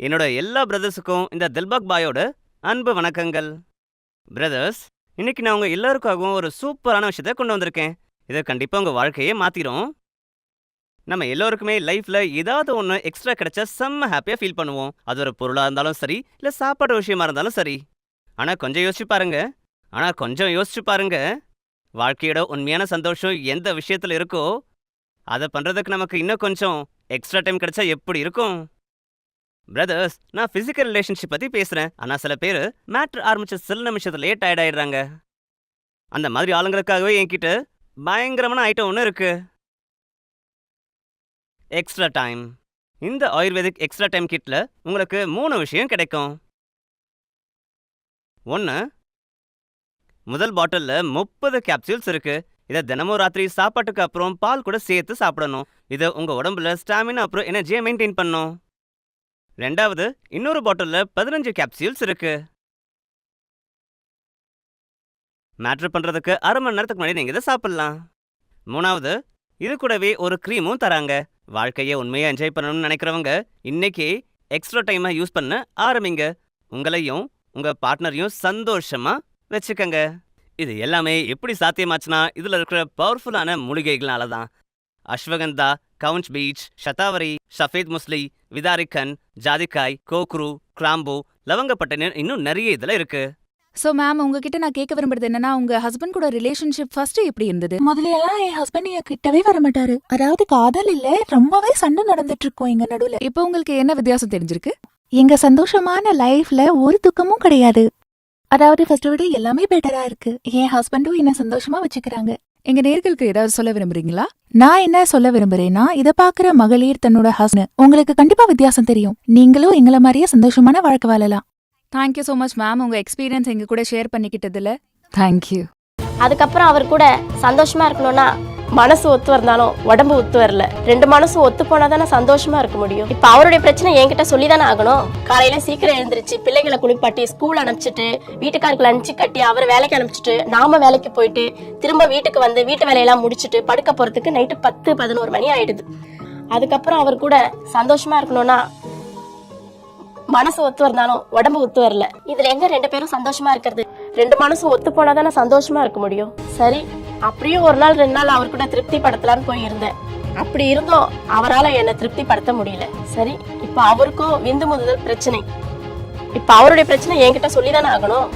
என்னோட எல்லா பிரதர்ஸுக்கும் இந்த தில்பாக் பாயோட அன்பு வணக்கங்கள். பிரதர்ஸ் இன்னைக்கு நான் உங்க எல்லாருக்காகவும் ஒரு சூப்பரான விஷயத்த கொண்டு வந்திருக்கேன். இதை கண்டிப்பா உங்க வாழ்க்கையே மாற்றிடும் நம்ம எல்லோருக்குமே லைஃப்ல ஏதாவது ஒன்று எக்ஸ்ட்ரா கிடைச்சா செம்ம ஹாப்பியா ஃபீல் பண்ணுவோம். அது ஒரு பொருளா இருந்தாலும் சரி இல்ல சாப்பாடு விஷயமா இருந்தாலும் சரி. ஆனா கொஞ்சம் யோசிச்சு பாருங்க. ஆனா கொஞ்சம் யோசிச்சு பாருங்க. வாழ்க்கையோட உண்மையான சந்தோஷம் எந்த விஷயத்துல இருக்கோ அதை பண்றதுக்கு நமக்கு இன்னும் கொஞ்சம் எக்ஸ்ட்ரா டைம் கிடைச்சா எப்படி இருக்கும்? பிரதர்ஸ் நான் பிசிக்கல் ரிலேஷன்ஷிப் பத்தி பேசுறேன். ஆனா சில பேர் மேட்ரு ஆரம்பிச்ச சில நிமிஷத்துல லேட் ஆயிடாயிடுறாங்க. அந்த மாதிரி ஆளுங்களுக்காகவே என்கிட்ட பயங்கரமான ஐட்டம் ஒன்று இருக்கு. எக்ஸ்ட்ரா டைம் இந்த ஆயுர்வேதிக் எக்ஸ்ட்ரா டைம் கிட்ல உங்களுக்கு மூணு விஷயம் கிடைக்கும். ஒன்று முதல் பாட்டில்ல முப்பது கேப்சூல்ஸ் இருக்கு. இதை தினமும் ராத்திரி சாப்பாட்டுக்கு அப்புறம் பால் கூட சேர்த்து சாப்பிடணும். இதை உங்க உடம்புல ஸ்டாமினா அப்புறம் எனர்ஜியை மெயின்டைன் பண்ணும். ரெண்டாவது இன்னொரு பாட்டில்ல பதினஞ்சு கேப்சியூல்ஸ் இருக்கு. மேட்ரு பண்றதுக்கு அரை மணி நேரத்துக்கு முன்னாடி நீங்க இதை சாப்பிடலாம். மூணாவது இது கூடவே ஒரு க்ரீமும் தராங்க. வாழ்க்கையை உண்மையாக என்ஜாய் பண்ணணும்னு நினைக்கிறவங்க இன்னைக்கு எக்ஸ்ட்ரா டைமை யூஸ் பண்ண ஆரம்பிங்க. உங்களையும் உங்க பார்ட்னரையும் சந்தோஷமா வச்சுக்கங்க. இது எல்லாமே எப்படி சாத்தியமாச்சுன்னா இதுல இருக்கிற பவர்ஃபுல்லான மூலிகைகளால தான். அஸ்வகந்தா கவுஞ்ச் பீச் ஷதாவரி ஷஃபேத் முஸ்லி விதாரிக்கன் ஜாதிக்காய் கோக்ரு கிராம்பு லவங்கப்பட்டன்னு இன்னும் நிறைய இதுல இருக்கு சோ மேம் உங்ககிட்ட நான் கேட்க விரும்புறது என்னன்னா உங்க ஹஸ்பண்ட் கூட ரிலேஷன்ஷிப் ஃபர்ஸ்ட் எப்படி இருந்தது முதல்ல எல்லாம் என் ஹஸ்பண்ட் என் கிட்டவே வர மாட்டாரு அதாவது காதல் இல்ல ரொம்பவே சண்டை நடந்துட்டு இருக்கோம் எங்க நடுவுல இப்போ உங்களுக்கு என்ன வித்தியாசம் தெரிஞ்சிருக்கு எங்க சந்தோஷமான லைஃப்ல ஒரு துக்கமும் கிடையாது அதாவது ஃபர்ஸ்ட் விட எல்லாமே பெட்டரா இருக்கு என் ஹஸ்பண்டும் என்ன சந்தோஷமா வச்சுக்கிறாங்க எங்க நேர்களுக்கு ஏதாவது சொல்ல விரும்புறீங்களா? நான் என்ன சொல்ல விரும்புறேன்னா இதை பாக்குற மகளிர் தன்னோட ஹஸ்பண்ட் உங்களுக்கு கண்டிப்பா வித்தியாசம் தெரியும். நீங்களும் எங்களை மாதிரியே சந்தோஷமான வாழ்க்கை வாழலாம். Thank you so much ma'am உங்க எக்ஸ்பீரியன்ஸ் எங்க கூட ஷேர் பண்ணிக்கிட்டதுல. தேங்க்யூ அதுக்கப்புறம் அவர் கூட சந்தோஷமா இருக்கணும்னா மனசு ஒத்து வரந்தாலும் உடம்பு ஒத்து வரல. ரெண்டு மனசும் ஒத்து போனா தானே சந்தோஷமா இருக்க முடியும். இப்ப அவருடைய பிரச்சனை என்கிட்ட சொல்லி தானே ஆகணும்? காலையில சீக்கிரம் எழுந்திருச்சு பிள்ளைகளை குளிப்பாட்டி ஸ்கூல் அனுப்பிச்சிட்டு வீட்டுக்காருக்கு லஞ்சு கட்டி அவரை வேலைக்கு அனுப்பிச்சிட்டு நாம வேலைக்கு போயிட்டு திரும்ப வீட்டுக்கு வந்து வீட்டு வேலையெல்லாம் முடிச்சிட்டு படுக்க போறதுக்கு நைட்டு பத்து பதினோரு மணி ஆயிடுது. அதுக்கப்புறம் அவர் கூட சந்தோஷமா இருக்கணும்னா மனசு ஒத்து வரந்தாலும் உடம்பு ஒத்து வரல. இதுல எங்க ரெண்டு பேரும் சந்தோஷமா இருக்கிறது? ரெண்டு மனசும் ஒத்து போனா தானே சந்தோஷமா இருக்க முடியும்? சரி அப்படியும் ஒரு நாள் ரெண்டு நாள் அவர் கூட திருப்தி படுத்தலான்னு போயிருந்தேன். அப்படி இருந்தும். அவரால் என்னை திருப்தி படுத்த முடியல. சரி இப்போ அவருக்கும் விந்து முதல் பிரச்சனை. இப்போ அவருடைய பிரச்சனை என்கிட்ட சொல்லிதானே ஆகணும்.